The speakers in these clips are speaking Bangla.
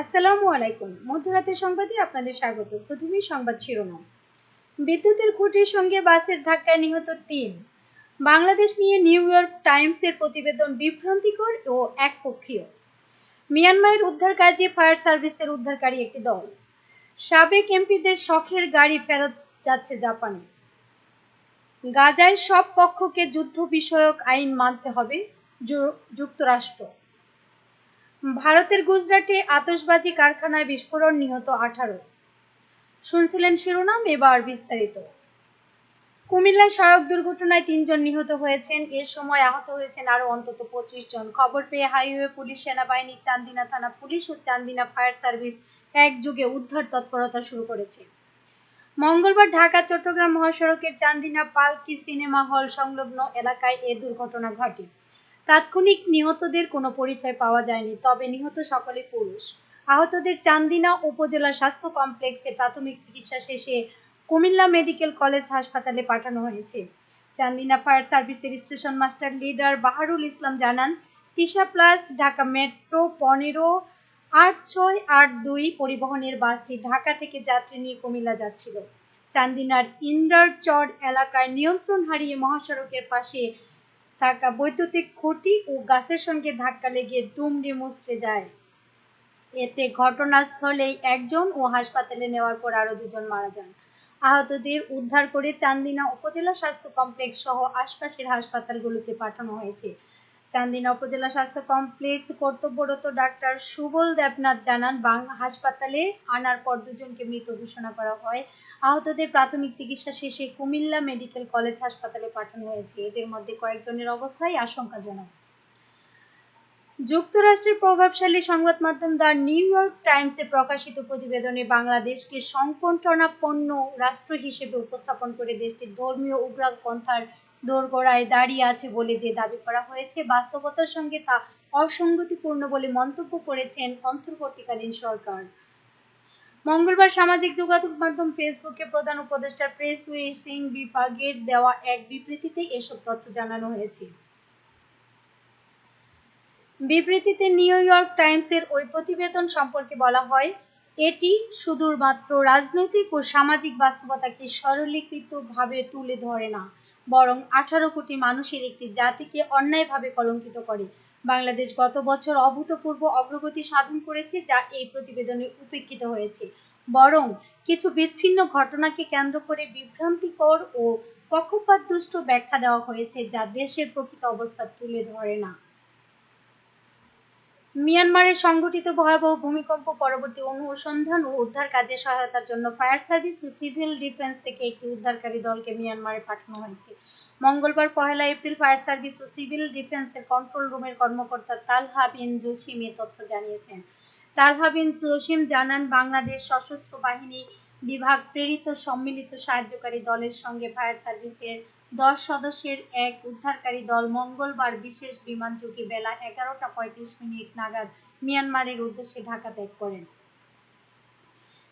আসসালামু আলাইকুম। মধ্যরাতের সংবাদে আপনাদের স্বাগত। প্রথমেই সংবাদ শিরোনাম। বিদ্যুতের খুঁটির সঙ্গে বাসের ধাক্কায় নিহত তিন। বাংলাদেশ নিয়ে নিউ ইয়র্ক টাইমসের প্রতিবেদন বিভ্রান্তিকর ও একপক্ষীয়। মিয়ানমারের উদ্ধার কার্যে ফায়ার সার্ভিসের উদ্ধারকারী একটি দল। সাবেক এমপিদের শখের গাড়ি ফেরত যাচ্ছে জাপানে। গাজায় সব পক্ষকে যুদ্ধ বিষয়ক আইন মানতে হবে যুক্তরাষ্ট্র। ভারতের গুজরাটে আতশবাজি কারখানায় বিস্ফোরণ নিহত আঠারো। শুনছিলেন শিরোনাম, এবার বিস্তারিত। কুমিল্লায় সড়ক দুর্ঘটনায় তিনজন নিহত হয়েছেন। এ সময় আহত হয়েছেন আরও অন্তত পঁচিশ জন। খবর পেয়ে হাইওয়ে পুলিশ, সেনাবাহিনী, চান্দিনা থানা পুলিশ ও চান্দিনা ফায়ার সার্ভিস একযোগে উদ্ধার তৎপরতা শুরু করেছে। মঙ্গলবার ঢাকা, চট্টগ্রাম মহাসড়কের চান্দিনা পালকি সিনেমা হল সংলগ্ন এলাকায় এ দুর্ঘটনা ঘটে। তাৎক্ষণিক নিহতদের কোনো পরিচয় পাওয়া যায়নি, তবে নিহত সকলে পুরুষ। আহতদের চান্দিনা উপজেলা স্বাস্থ্য কমপ্লেক্সে প্রাথমিক চিকিৎসা শেষে কুমিল্লা মেডিকেল কলেজ হাসপাতালে পাঠানো হয়েছে। চান্দিনা ফায়ার সার্ভিসের station master leader Baharul Islam জানান, তিশা প্লাস ঢাকা মেট্রো পনেরো আট ছয় আট দুই পরিবহনের বাসটি ঢাকা থেকে যাত্রী নিয়ে কুমিল্লা যাচ্ছিল। চান্দিনার ইন্দারচর এলাকায় নিয়ন্ত্রণ হারিয়ে মহাসড়কের পাশে থাকা বৈদ্যুতিক খুঁটি ও গাছের সঙ্গে ধাক্কা লেগে দুমড়ে মুচড়ে যায়। এতে ঘটনাস্থলেই একজন ও হাসপাতালে নেওয়ার পর আরও দুজন মারা যান। আহতদের উদ্ধার করে চান্দিনা উপজেলা স্বাস্থ্য কমপ্লেক্স সহ আশপাশের হাসপাতালগুলোতে পাঠানো হয়েছে। চান্দিনা উপজেলা স্বাস্থ্য কমপ্লেক্স কর্তব্যরত ডাক্তার সুবল দেবনাথ জানান, বাং হাসপাতালে আনার পর দুজনকে মৃত ঘোষণা করা হয়। আহতদের প্রাথমিক চিকিৎসা শেষে কুমিল্লা মেডিকেল কলেজ হাসপাতালে পাঠানো হয়েছে। এদের মধ্যে কয়েকজনের অবস্থাই আশঙ্কাজনক। যুক্তরাষ্ট্রের প্রভাবশালী সংবাদ মাধ্যম দ্য নিউ ইয়র্ক টাইমসে প্রকাশিত প্রতিবেদনে বাংলাদেশকে সংকটনাপন্ন রাষ্ট্র হিসেবে উপস্থাপন করে দেশটির ধর্মীয় উগ্রপন্থার দোরগোড়ায় দাঁড়িয়ে আছে বলে যে দাবি করা হয়েছে, বাস্তবতার সঙ্গে তা অসঙ্গতিপূর্ণ বলে মন্তব্য করেছেন অন্তর্বর্তীকালীন সরকার। মঙ্গলবার সামাজিক যোগাযোগ মাধ্যম ফেসবুকে প্রধান উপদেষ্টা প্রেস উইসিং বিভাগের দেওয়া এক বিবৃতিতে এসব তথ্য জানানো হয়েছে। বিবৃতিতে নিউ ইয়র্ক টাইমসের ওই প্রতিবেদন সম্পর্কে বলা হয়, এটি শুধুমাত্র রাজনৈতিক ও সামাজিক বাস্তবতাকে সরলীকৃতভাবে তুলে ধরে না। বরং আঠারো কোটি মানুষের একটি জাতিকে অন্যায়ভাবে কলঙ্কিত করে। বাংলাদেশ গত বছর অভূতপূর্ব অগ্রগতি সাধন করেছে যা এই প্রতিবেদনে উপেক্ষিত হয়েছে। বরং কিছু বিচ্ছিন্ন ঘটনাকে কেন্দ্র করে বিভ্রান্তিকর ও পক্ষপাতদুষ্ট ব্যাখ্যা দেওয়া হয়েছে যা দেশের প্রকৃত অবস্থা তুলে ধরে না। মিয়ানমারের সংঘটিত ভয়াবহ ভূমিকম্প পরবর্তী অনুসন্ধান ও উদ্ধার কাজে সহায়তার জন্য ফায়ার সার্ভিস ও সিভিল ডিফেন্স থেকে একটি উদ্ধারকারী দলকে মিয়ানমারে পাঠানো হয়েছে। মঙ্গলবার পহেলা এপ্রিল ফায়ার সার্ভিস ও সিভিল ডিফেন্সের কন্ট্রোল রুমের কর্মকর্তা তালহা বিন জসিম এ তথ্য জানিয়েছেন। তালহা বিন জসিম জানান, বাংলাদেশ সশস্ত্র বাহিনী বিভাগ প্রেরিত সম্মিলিত সাহায্যকারী দলের সঙ্গে ফায়ার সার্ভিসের দশ সদস্যের এক উদ্ধারকারী দল মঙ্গলবার বিশেষ বিমানযোগে বেলা এগারোটা পঁয়ত্রিশ মিনিট নাগাদ মিয়ানমারের উদ্দেশ্যে ঢাকা ত্যাগ করেন।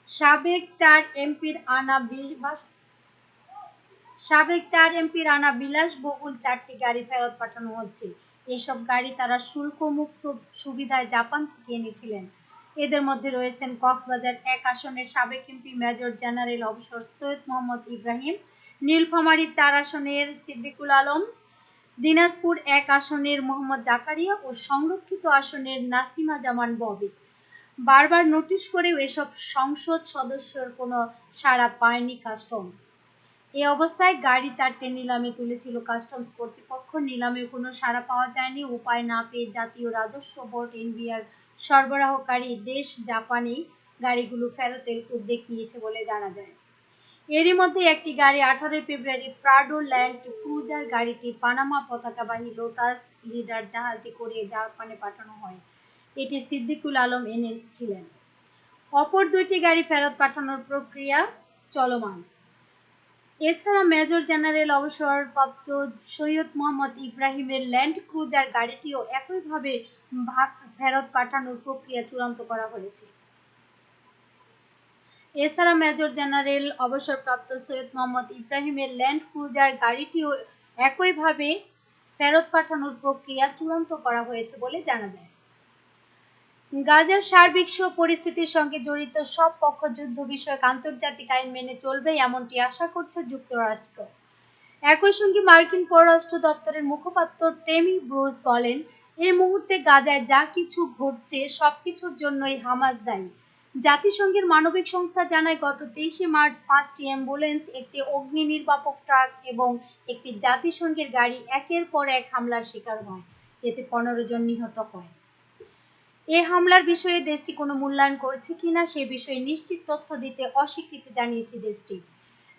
সাবেক চার এমপির আনা বিশ- সাবেক চার এমপির আনা বিলাসবহুল চারটি গাড়ি ফেরত পাঠানো হচ্ছে। এসব গাড়ি তারা শুল্কমুক্ত সুবিধায় জাপান থেকে এনেছিলেন। এদের মধ্যে রয়েছেন কক্সবাজার এক আসনের সাবেক এমপি মেজর জেনারেল অবসর সৈয়দ মোহাম্মদ ইব্রাহিম নীলফামারী চার আসনের সিদ্দিকুল আলম, দিনাজপুর এক আসনের মোহাম্মদ জাকারিয়া ও সংরক্ষিত আসনের নাসিমা জামান ববি বারবার নোটিশ করেও এসব সংসদ সদস্যর কোনো সাড়া পায়নি কাস্টমস। এই অবস্থায় গাড়ি চারটে নিলামে তুলেছিল কাস্টমস কর্তৃপক্ষ। নিলামে কোনো সাড়া পাওয়া যায়নি। উপায় না পেয়ে জাতীয় রাজস্ব বোর্ড, এনবিআর সরবরাহকারী দেশ জাপানি গাড়িগুলো ফেরতের উদ্যোগ নিয়েছে বলে জানা যায়। এরই মধ্যে একটি গাড়ি আঠারোই ফেব্রুয়ারি প্রাডো ল্যান্ড ক্রুজার গাড়িটি পানামা পতাকাবাহী লোটাস লিডার জাহাজে করে জাপানে পাঠানো হয়। এটি সিদ্দিকুল আলম এনেছিলেন। অপর দুইটি গাড়ি ফেরত পাঠানোর প্রক্রিয়া চলমান। এছাড়া মেজর জেনারেল অবসরপ্রাপ্ত সৈয়দ মোহাম্মদ ইব্রাহিমের ল্যান্ড ক্রুজার গাড়িটিও একইভাবে ভা- ফেরত পাঠানোর প্রক্রিয়া চূড়ান্ত করা হয়েছে। এছাড়া মেজর জেনারেল, অবসরপ্রাপ্ত সৈয়দ মোহাম্মদ ইব্রাহিমের ল্যান্ড ক্রুজার গাড়িটিও একইভাবে ফেরত পাঠানোর প্রক্রিয়া চূড়ান্ত করা হয়েছে বলে জানা যায়। গাজার সার্বিক পরিস্থিতির সঙ্গে জড়িত সব পক্ষ যুদ্ধ বিষয়ক আন্তর্জাতিক আইন মেনে চলবে এমনটি আশা করছে যুক্তরাষ্ট্র। একই সঙ্গে মার্কিন পররাষ্ট্র দপ্তরের মুখপাত্র টেমি ব্রুস বলেন এই মুহূর্তে গাজায় যা কিছু ঘটছে, সবকিছুর জন্যই হামাস দায়ী। জাতিসংঘের মানবিক সংস্থা জানায়, গত তেইশে মার্চ পাঁচটি অ্যাম্বুলেন্স একটি অগ্নি নির্বাপক ট্রাক এবং একটি জাতিসংঘের গাড়ি একের পর এক হামলার শিকার হয়, এতে পনেরো জন নিহত হয়। এ হামলার বিষয়ে দেশটি কোনো মূল্যায়ন করছে কিনা সে বিষয়ে নিশ্চিত তথ্য দিতে অস্বীকৃতি জানিয়েছে দেশটি।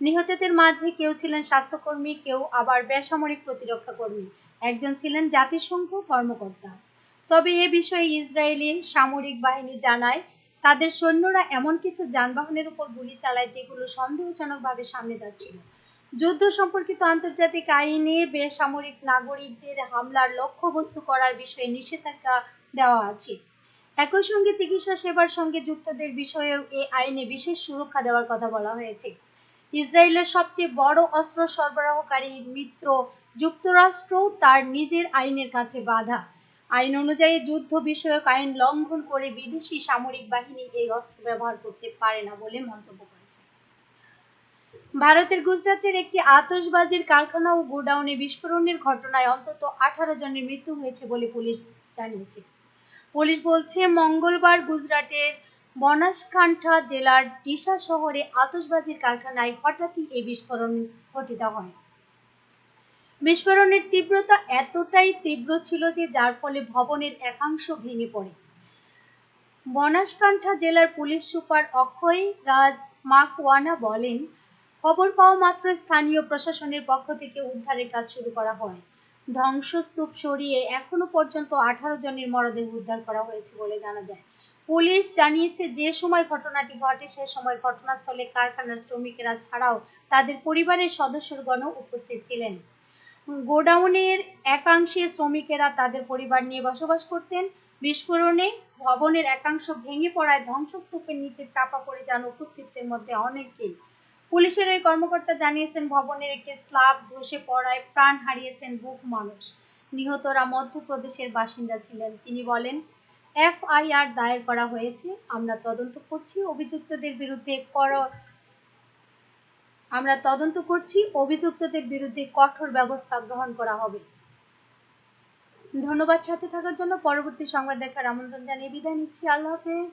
নিহতদের মাঝে কেউ ছিলেন স্বাস্থ্যকর্মী, কেউ আবার বেসামরিক প্রতিরক্ষা কর্মী। একজন ছিলেন জাতিসংঘ কর্মকর্তা। তবে এ বিষয়ে ইসরায়েলি সামরিক বাহিনী জানায় তাদের সৈন্যরা এমন কিছু যানবাহনের উপর গুলি চালায় যেগুলো সন্দেহজনকভাবে সামনে যাচ্ছিল যুদ্ধ সম্পর্কিত আন্তর্জাতিক আইনে বেসামরিক নাগরিকদের হামলার লক্ষ্যবস্তু করার বিষয়ে নিষেধাজ্ঞা দেওয়া আছে। একই সঙ্গে চিকিৎসা সেবার সঙ্গে যুক্তদের বিষয়েও এই আইনে বিশেষ সুরক্ষা দেওয়ার কথা বলা হয়েছে। ইসরায়েলের সবচেয়ে বড় অস্ত্র সরবরাহকারী মিত্র যুক্তরাষ্ট্রও তার নিজের আইনের কাছে বাধা। আইন অনুযায়ী যুদ্ধ বিষয়ক আইন লঙ্ঘন করে বিদেশি সামরিক বাহিনী এই অস্ত্র ব্যবহার করতে পারে না বলে মন্তব্য করেছে। ভারতের গুজরাটের একটি আতশবাজির কারখানা ও গোডাউনে বিস্ফোরণের ঘটনায় অন্তত আঠারো জনের মৃত্যু হয়েছে বলে পুলিশ জানিয়েছে। পুলিশ বলছে, মঙ্গলবার গুজরাটের বনাসকান্ঠা জেলার ডিসা শহরে আতশবাজির কারখানায় হঠাৎই এই বিস্ফোরণ ঘটিত হয়। বিস্ফোরণের তীব্রতা এতটাই তীব্র ছিল যে যার ফলে ভবনের একাংশ ভেঙে পড়ে। বনাসকান্থা জেলার পুলিশ সুপার অক্ষয় রাজ মাকওয়ানা বলেন, খবর পাওয়া মাত্র স্থানীয় প্রশাসনের পক্ষ থেকে উদ্ধারের কাজ শুরু করা হয়। ধ্বংসস্তূপ সরিয়ে এখনও পর্যন্ত আঠারো জনের মরদেহ উদ্ধার করা হয়েছে বলে জানা যায়। পুলিশ জানিয়েছে, যে সময় ঘটনাটি ঘটে, সে সময় ঘটনাস্থলে কারখানার শ্রমিকেরা ছাড়াও তাদের পরিবারের সদস্যগণও উপস্থিত ছিলেন। গোডাউনের একাংশে শ্রমিকেরা তাদের পরিবার নিয়ে বসবাস করতেন। বিস্ফোরণে ভবনের একাংশ ভেঙে পড়ায় ধ্বংসস্তূপের নিচে চাপা পড়ে যান উপস্থিতদের মধ্যে অনেকেই। পুলিশের ওই কর্মকর্তা জানিয়েছেন, ভবনের একটি স্ল্যাব ধসে পড়ায় প্রাণ হারিয়েছেন বহু মানুষ। নিহতরা মধ্যপ্রদেশের বাসিন্দা ছিলেন। তিনি বলেন, এফআইআর দায়ের করা হয়েছে। আমরা তদন্ত করছি। অভিযুক্তদের বিরুদ্ধে কর আমরা তদন্ত করছি, অভিযুক্তদের বিরুদ্ধে কঠোর ব্যবস্থা গ্রহণ করা হবে। ধন্যবাদ সাথে থাকার জন্য। পরবর্তী সংবাদ দেখার আমন্ত্রণ জানিয়ে বিদায় নিচ্ছি। আল্লাহ হাফেজ।